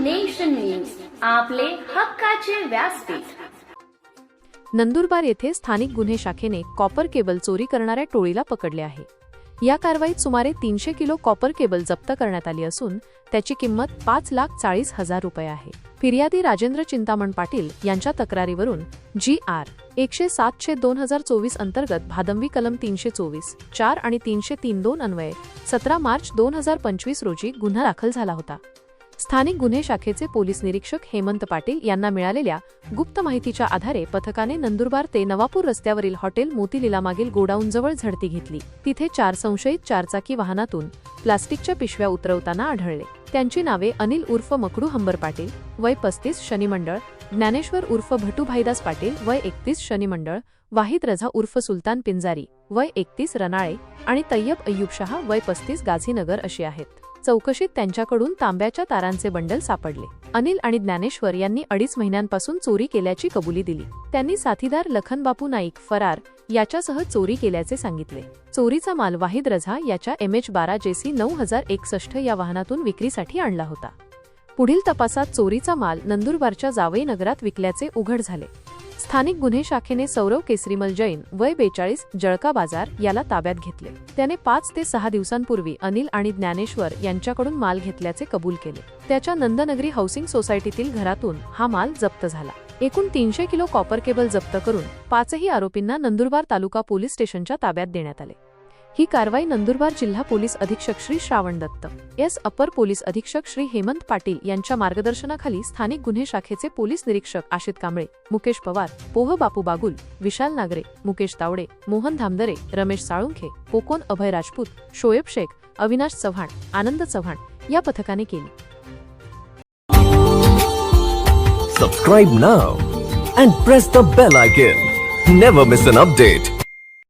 Nation news आपले हक्काचे व्यासपीठ. नंदुरबार येथे स्थानिक गुन्हे शाखेने कॉपर केबल चोरी करणाऱ्या टोळीला पकडले आहे. या कारवाईत सुमारे तीनशे किलो कॉपर केबल जप्त करण्यात आली असून त्याची किंमत पाच लाख चाळीस हजार रुपये आहे. फिर्यादी राजेंद्र चिंतामण पाटील यांच्या तक्रारीवरून जी आर एकशे सातशे दोन हजार चोवीस अंतर्गत भादंवी कलम तीनशे चोवीस चार आणि तीनशे तीन दोन अन्वये सतरा मार्च दोन हजार पंचवीस रोजी गुन्हा दाखल झाला होता. स्थानिक गुन्हे शाखेचे पोलीस निरीक्षक हेमंत पाटील यांना मिळालेल्या गुप्त माहितीच्या आधारे पथकाने नंदुरबार ते नवापूर रस्त्यावरील हॉटेल मोतीलीलामागील गोडाऊनजवळ झडती घेतली. तिथे चार संशयित चारचाकी वाहनातून प्लास्टिकच्या पिशव्या उतरवताना आढळले. त्यांची नावे अनिल उर्फ मकडू हंबर पाटील वय पस्तीस शनिमंडळ ज्ञानेश्वर उर्फ भटू भाईदास पाटील वय एकतीस शनिमंडळ वाहिद रझा उर्फ सुलतान पिंजारी वय एकतीस रनाळे आणि तय्यब अय्यूब शहा वय पस्तीस गाझीनगर अशी आहेत. चौकशीत त्यांच्याकडून तांब्याच्या तारांचे बंडल सापडले. अनिल आणि ज्ञानेश्वर यांनी अडीच महिन्यांपासून चोरी केल्याची कबुली दिली. त्यांनी साथीदार लखनबापू नाईक फरार याच्यासह चोरी केल्याचे सांगितले. चोरीचा माल वाहिद रझा याच्या एम एच बारा जेसी नऊ हजार एकसष्ट या वाहनातून विक्रीसाठी आणला होता. पुढील तपासात चोरीचा माल नंदुरबारच्या जावई नगरात विकल्याचे उघड झाले. स्थानिक गुन्हे शाखेने सौरव केसरीमल जैन वय बेचाळीस जळका बाजार याला ताब्यात घेतले. त्याने पाच ते सहा दिवसांपूर्वी अनिल आणि ज्ञानेश्वर यांच्याकडून माल घेतल्याचे कबूल केले. त्याच्या नंदनगरी हाऊसिंग सोसायटीतील घरातून हा माल जप्त झाला. एकूण तीनशे किलो कॉपर केबल जप्त करून पाचही आरोपींना नंदुरबार तालुका पोलीस स्टेशनच्या ताब्यात देण्यात आले. ही कारवाई नंदुरबार जिल्हा पोलीस अधीक्षक श्री श्रावण दत्त एस अपर पोलीस अधीक्षक श्री हेमंत पाटील यांच्या मार्गदर्शनाखाली स्थानिक गुन्हे शाखेचे पोलीस निरीक्षक आशित कांबळे मुकेश पवार पोह बापू बागुल विशाल नागरे मुकेश तावडे मोहन धामदरे रमेश साळुंखे कोकोन अभय राजपूत शोएब शेख अविनाश चव्हाण आनंद चव्हाण या पथकाने केली. Subscribe now and press the bell icon never miss an update